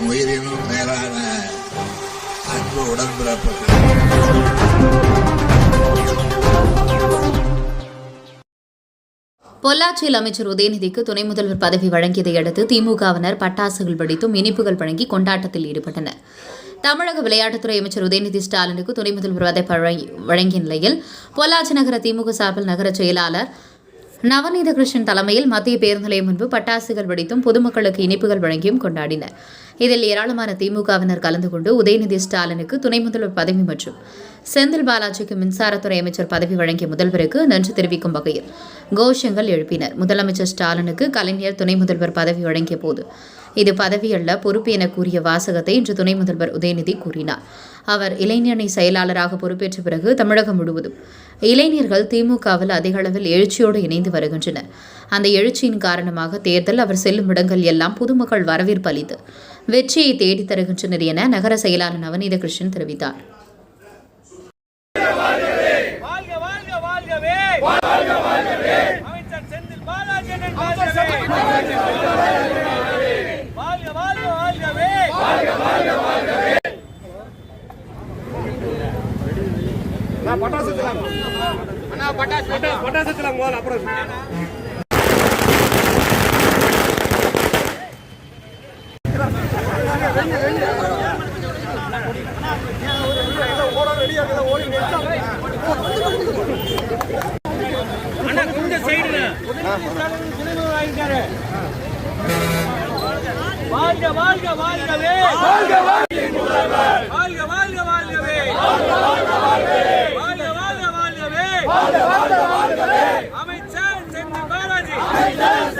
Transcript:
உயிரினும் மேலான அன்பு உடன்பிறப்புகள். பொள்ளாச்சியில் அமைச்சர் உதயநிதிக்கு துணை முதல்வர் பதவி வழங்கியதை அடுத்து திமுகவினர் பட்டாசுகள் வெடித்தும் இனிப்புகள் வழங்கி கொண்டாட்டத்தில் ஈடுபட்டனர். தமிழக விளையாட்டுத்துறை அமைச்சர் உதயநிதி ஸ்டாலினுக்கு துணை முதல்வர் பதவி வழங்கி- வழங்கிய நிலையில் பொள்ளாச்சி நகர திமுக சார்பில் நகர செயலாளர் நவநீத கிருஷ்ணன் தலைமையில் மத்திய பேருந்து நிலையம் முன்பு பட்டாசுகள் வெடித்தும் பொதுமக்களுக்கு இனிப்புகள் வழங்கியும் கொண்டாடினர். இதில் ஏராளமான திமுகவினர் கலந்து கொண்டு உதயநிதி ஸ்டாலினுக்கு துணை முதல்வர் பதவி மற்றும் செந்தில் பாலாஜிக்கு மின்சாரத்துறை அமைச்சர் பதவி வழங்கிய முதல்வருக்கு நன்றி தெரிவிக்கும் வகையில் கோஷங்கள் எழுப்பினர். முதலமைச்சர் ஸ்டாலினுக்கு கலைஞர் துணை முதல்வர் பதவி வழங்கிய போது இது பதவியல்ல பொறுப்பு என கூறிய வாசகத்தை இன்று துணை முதல்வர் உதயநிதி கூறினார். அவர் இளைஞரணி செயலாளராக பொறுப்பேற்ற பிறகு தமிழகம் முழுவதும் இளைஞர்கள் திமுகவில் அதிக அளவில் எழுச்சியோடு இணைந்து வருகின்றனர். அந்த எழுச்சியின் காரணமாக தேர்தல் அவர் செல்லும் இடங்கள் எல்லாம் பொதுமக்கள் வரவேற்பு அளித்து வெற்றியை தேடித் தருகின்றனர் என நகர செயலாளர் நவநீத கிருஷ்ணன் தெரிவித்தார். வாழ்க வாழ்க வாழ்கவே வாழ்க வாழ்கவே அமைச்சர் செந்தில் பாலாஜியின் வாழ்கவே வாழ்க வாழ்க வாழ்கவே வாழ்க வாழ்க வாழ்கவே அண்ணா கொஞ்சம் சைடுல வாழ்க வாழ்க வாழ்கவே. வாழ்க வாழ்க வாழ்க வாழ்கவே வாழ்க வாழ்க வாழ்கவே அமைச்சர் செந்தில் பாலாஜி அண்ணன் வாழ்கவே வாழ்க